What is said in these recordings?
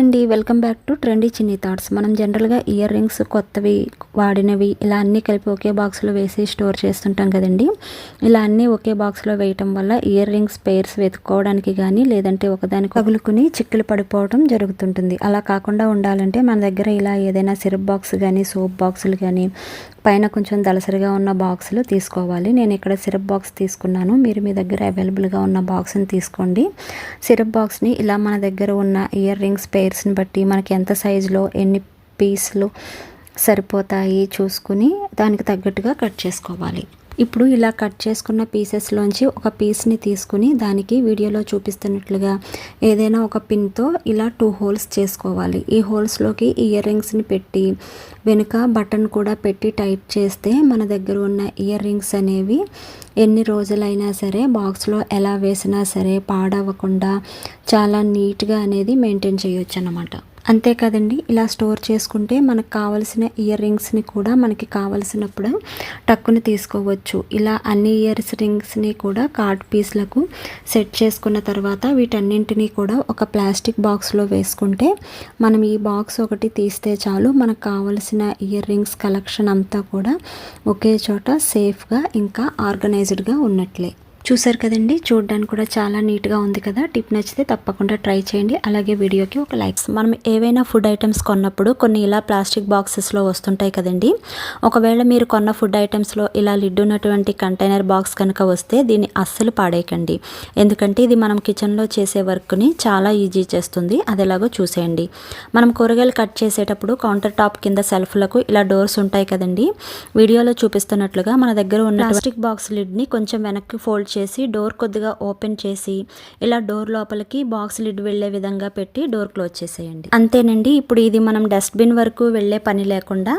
అండి welcome back to trendy Chinni thoughts. మనం జనరల్గా ఇయర్ రింగ్స్ కొత్తవి వాడినవి ఇలా అన్నీ కలిపి ఒకే బాక్స్లో వేసి స్టోర్ చేస్తుంటాం కదండి. ఇలా అన్నీ ఒకే బాక్స్లో వేయటం వల్ల ఇయర్ రింగ్స్ పేర్స్ వెతుక్కోవడానికి కానీ లేదంటే ఒకదానికి తగులుకుని చిక్కులు పడిపోవడం జరుగుతుంటుంది. అలా కాకుండా ఉండాలంటే మన దగ్గర ఇలా ఏదైనా సిరప్ బాక్స్ కానీ సోప్ బాక్సులు కానీ పైన కొంచెం దలసరిగా ఉన్న బాక్సులు తీసుకోవాలి. నేను ఇక్కడ సిరప్ బాక్స్ తీసుకున్నాను. మీరు మీ దగ్గర అవైలబుల్గా ఉన్న బాక్స్ని తీసుకోండి. సిరప్ బాక్స్ని ఇలా మన దగ్గర ఉన్న ఇయర్ రింగ్స్ పేర్స్ని బట్టి మనకి ఎంత సైజులో ఎన్ని పీసులు సరిపోతాయి చూసుకుని దానికి తగ్గట్టుగా కట్ చేసుకోవాలి. ఇప్పుడు ఇలా కట్ చేసుకున్న పీసెస్లోంచి ఒక పీస్ని తీసుకుని దానికి వీడియోలో చూపిస్తున్నట్లుగా ఏదైనా ఒక పిన్తో ఇలా టూ హోల్స్ చేసుకోవాలి. ఈ హోల్స్లోకి ఇయర్ రింగ్స్ని పెట్టి వెనుక బటన్ కూడా పెట్టి టైట్ చేస్తే మన దగ్గర ఉన్న ఇయర్ రింగ్స్ అనేవి ఎన్ని రోజులైనా సరే బాక్స్లో ఎలా వేసినా సరే పాడవకుండా చాలా నీట్గా అనేది మెయింటైన్ చేయొచ్చు అన్నమాట అంతేకాదండి ఇలా స్టోర్ చేసుకుంటే మనకు కావలసిన ఇయర్ రింగ్స్ని కూడా మనకి కావలసినప్పుడు టక్కుని తీసుకోవచ్చు. ఇలా అన్ని ఇయర్స్ రింగ్స్ని కూడా కార్డ్ పీస్లకు సెట్ చేసుకున్న తర్వాత వీటన్నింటినీ కూడా ఒక ప్లాస్టిక్ బాక్స్లో వేసుకుంటే మనం ఈ బాక్స్ ఒకటి తీస్తే చాలు మనకు కావలసిన ఇయర్ రింగ్స్ కలెక్షన్ అంతా కూడా ఒకే చోట సేఫ్గా ఇంకా ఆర్గనైజ్డ్గా ఉన్నట్లే. చూసారు కదండి? చూడడానికి కూడా చాలా నీట్గా ఉంది కదా? టిప్ నచ్చితే తప్పకుండా ట్రై చేయండి. అలాగే వీడియోకి ఒక లైక్స్ మనం ఏవైనా ఫుడ్ ఐటమ్స్ కొన్నప్పుడు కొన్ని ఇలా ప్లాస్టిక్ బాక్సెస్లో వస్తుంటాయి కదండి? ఒకవేళ మీరు కొన్న ఫుడ్ ఐటమ్స్లో ఇలా లిడ్ ఉన్నటువంటి కంటైనర్ బాక్స్ కనుక వస్తే దీన్ని అస్సలు పాడేయకండి. ఎందుకంటే ఇది మనం కిచెన్లో చేసే వర్క్ని చాలా ఈజీ చేస్తుంది. అది ఎలాగో చూసేయండి. మనం కూరగాయలు కట్ చేసేటప్పుడు కౌంటర్ టాప్ కింద సెల్ఫ్లకు ఇలా డోర్స్ ఉంటాయి కదండి? వీడియోలో చూపిస్తున్నట్లుగా మన దగ్గర ఉన్న ప్లాస్టిక్ బాక్స్ లిడ్ని కొంచెం వెనక్కి ఫోల్డ్ చేసి డోర్ కొద్దిగా ఓపెన్ చేసి ఇలా డోర్ లోపలికి బాక్స్ లిడ్ వెళ్ళే విధంగా పెట్టి డోర్ క్లోజ్ చేసేయండి. అంతేనండి ఇప్పుడు ఇది మనం డస్ట్బిన్ వరకు వెళ్ళే పని లేకుండా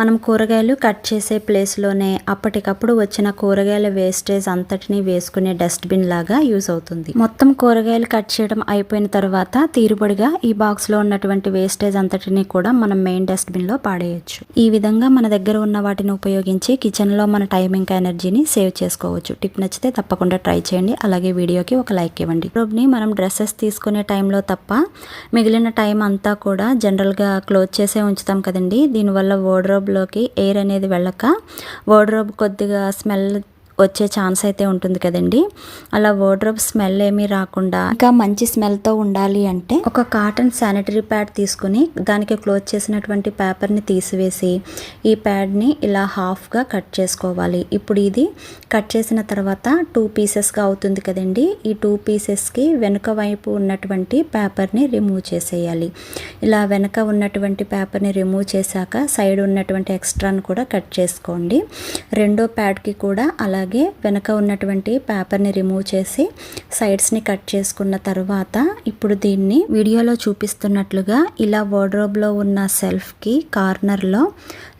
మనం కూరగాయలు కట్ చేసే ప్లేస్లోనే అప్పటికప్పుడు వచ్చిన కూరగాయల వేస్టేజ్ అంతటిని వేసుకునే డస్ట్బిన్ లాగా యూజ్ అవుతుంది. మొత్తం కూరగాయలు కట్ చేయడం అయిపోయిన తర్వాత తీరుబడిగా ఈ బాక్స్లో ఉన్నటువంటి వేస్టేజ్ అంతటిని కూడా మనం మెయిన్ డస్ట్బిన్లో పాడేయచ్చు. ఈ విధంగా మన దగ్గర ఉన్న వాటిని ఉపయోగించి కిచెన్లో మన టైం ఇంకా ఎనర్జీని సేవ్ చేసుకోవచ్చు. టిప్ నచ్చితే తప్ప తప్పకుండా ట్రై చేయండి. అలాగే వీడియోకి ఒక లైక్ ఇవ్వండి. రోబ్ని మనం డ్రెస్సెస్ తీసుకునే టైంలో తప్ప మిగిలిన టైం అంతా కూడా జనరల్గా క్లోజ్ చేసే ఉంచుతాం కదండి. దీనివల్ల వార్డ్రోబ్లోకి ఎయిర్ అనేది వెళ్ళక వార్డ్రోబ్ కొద్దిగా స్మెల్ వచ్చే ఛాన్స్ అయితే ఉంటుంది కదండి. అలా వార్డ్రోబ్ స్మెల్ ఏమీ రాకుండా ఇంకా మంచి స్మెల్తో ఉండాలి అంటే ఒక కాటన్ శానిటరీ ప్యాడ్ తీసుకుని దానికి క్లోజ్ చేసినటువంటి పేపర్ని తీసివేసి ఈ ప్యాడ్ని ఇలా హాఫ్గా కట్ చేసుకోవాలి. ఇప్పుడు ఇది కట్ చేసిన తర్వాత టూ పీసెస్గా అవుతుంది కదండి. ఈ టూ పీసెస్కి వెనుక వైపు ఉన్నటువంటి పేపర్ని రిమూవ్ చేసేయాలి. ఇలా వెనక ఉన్నటువంటి పేపర్ని రిమూవ్ చేశాక సైడ్ ఉన్నటువంటి ఎక్స్ట్రాను కూడా కట్ చేసుకోండి. రెండో ప్యాడ్కి కూడా అలాగే వెనక ఉన్నటువంటి పేపర్ని రిమూవ్ చేసి సైడ్స్ని కట్ చేసుకున్న తర్వాత ఇప్పుడు దీన్ని వీడియోలో చూపిస్తున్నట్లుగా ఇలా వార్డ్రోబ్లో ఉన్న సెల్ఫ్కి కార్నర్లో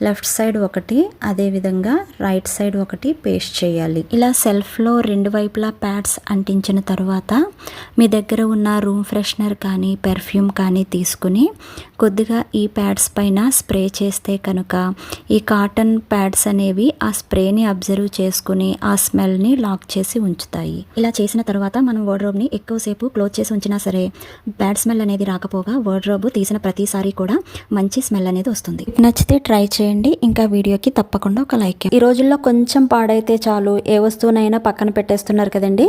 లెఫ్ట్ సైడ్ ఒకటి అదేవిధంగా రైట్ సైడ్ ఒకటి పేస్ట్ చేయాలి. ఇలా సెల్ఫ్లో రెండు వైపులా ప్యాడ్స్ అంటించిన తర్వాత మీ దగ్గర ఉన్న రూమ్ ఫ్రెషనర్ కానీ పెర్ఫ్యూమ్ కానీ తీసుకుని కొద్దిగా ఈ ప్యాడ్స్ పైన స్ప్రే చేస్తే కనుక ఈ కాటన్ ప్యాడ్స్ అనేవి ఆ స్ప్రేని అబ్జర్వ్ చేసుకుని ఆ స్మెల్ని లాక్ చేసి ఉంచుతాయి. ఇలా చేసిన తర్వాత మనం వార్డ్రోబ్ని ఎక్కువసేపు క్లోజ్ చేసి ఉంచినా సరే బ్యాడ్ స్మెల్ అనేది రాకపోగా వార్డ్రోబ్ తీసిన ప్రతిసారి కూడా మంచి స్మెల్ అనేది వస్తుంది. నచ్చితే ట్రై చేయండి. ఇంకా వీడియోకి తప్పకుండా ఒక లైక్ ఈ రోజుల్లో కొంచెం పాడైతే చాలు. ఏ వస్తువునైనా పక్కన పెట్టేస్తున్నారు కదండి.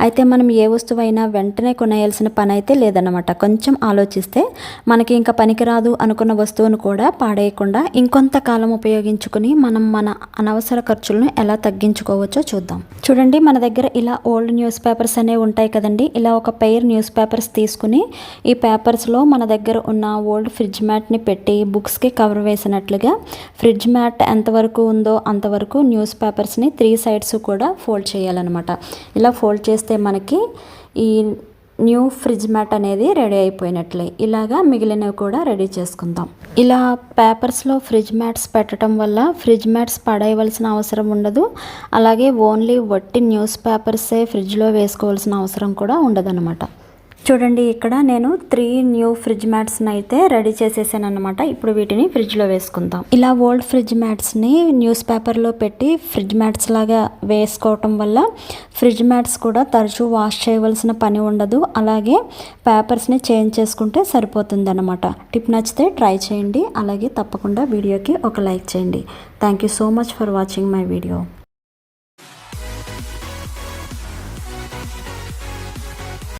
అయితే మనం ఏ వస్తువైనా వెంటనే కొనేయాల్సిన పని అయితే లేదన్నమాట. కొంచెం ఆలోచిస్తే మనకి ఇంకా పనికిరాదు అనుకున్న వస్తువును కూడా పాడేయకుండా ఇంకొంతకాలం ఉపయోగించుకుని మనం మన అనవసర ఖర్చులను ఎలా తగ్గించుకోవచ్చు చూద్దాం. చూడండి మన దగ్గర ఇలా ఓల్డ్ న్యూస్ పేపర్స్ అనేవి ఉంటాయి కదండి. ఇలా ఒక పెయిర్ న్యూస్ పేపర్స్ తీసుకుని ఈ పేపర్స్లో మన దగ్గర ఉన్న ఓల్డ్ ఫ్రిడ్జ్ మ్యాట్ని పెట్టి బుక్స్కి కవర్ వేసినట్లుగా ఫ్రిడ్జ్ మ్యాట్ ఎంతవరకు ఉందో అంతవరకు న్యూస్ పేపర్స్ని త్రీ సైడ్స్ కూడా ఫోల్డ్ చేయాలన్నమాట. ఇలా ఫోల్డ్ చేస్తే మనకి ఈ న్యూ ఫ్రిడ్జ్ మ్యాట్ అనేది రెడీ అయిపోయినట్లే. ఇలాగా మిగిలినవి కూడా రెడీ చేసుకుందాం. ఇలా పేపర్స్లో ఫ్రిడ్జ్ మ్యాట్స్ పెట్టడం వల్ల ఫ్రిడ్జ్ మ్యాట్స్ పడేయవలసిన అవసరం ఉండదు. అలాగే ఓన్లీ వట్టి న్యూస్ పేపర్సే ఫ్రిడ్జ్లో వేసుకోవాల్సిన అవసరం కూడా ఉండదన్నమాట. చూడండి ఇక్కడ నేను త్రీ న్యూ ఫ్రిడ్జ్ మ్యాట్స్ని అయితే రెడీ చేసేసాను అనమాట ఇప్పుడు వీటిని ఫ్రిడ్జ్లో వేసుకుందాం. ఇలా ఓల్డ్ ఫ్రిడ్జ్ మ్యాట్స్ని న్యూస్ పేపర్లో పెట్టి ఫ్రిడ్జ్ మ్యాట్స్ లాగా వేసుకోవటం వల్ల ఫ్రిడ్జ్ మ్యాట్స్ కూడా తరచూ వాష్ చేయవలసిన పని ఉండదు. అలాగే పేపర్స్ని చేంజ్ చేసుకుంటే సరిపోతుంది అనమాట టిప్ నచ్చితే ట్రై చేయండి. అలాగే తప్పకుండా వీడియోకి ఒక లైక్ చేయండి. Thank you so much for watching my video